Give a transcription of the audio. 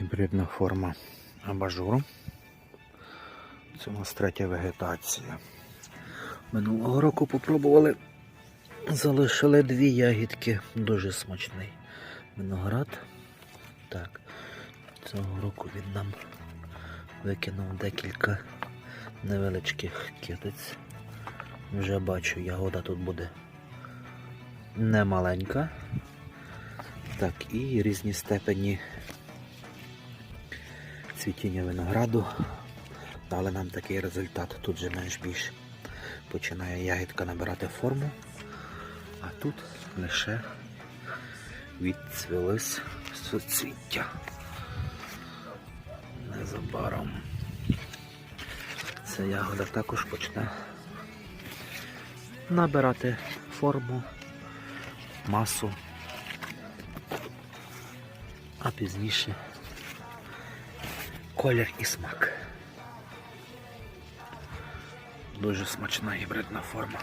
Гібридна форма абажуру. Це у нас третя вегетація. Минулого року попробували. Залишили дві ягідки. Дуже смачний виноград. Так. Цього року він нам викинув декілька невеличких китиць. Вже бачу, ягода тут буде не маленька. Так, і різні степені цвітіння винограду дали нам такий результат. Тут же менш більш починає ягідка набирати форму, а тут лише відцвілись суцвіття. Незабаром ця ягода також почне набирати форму, масу, а пізніше колір і смак. Дуже смачна гібридна форма.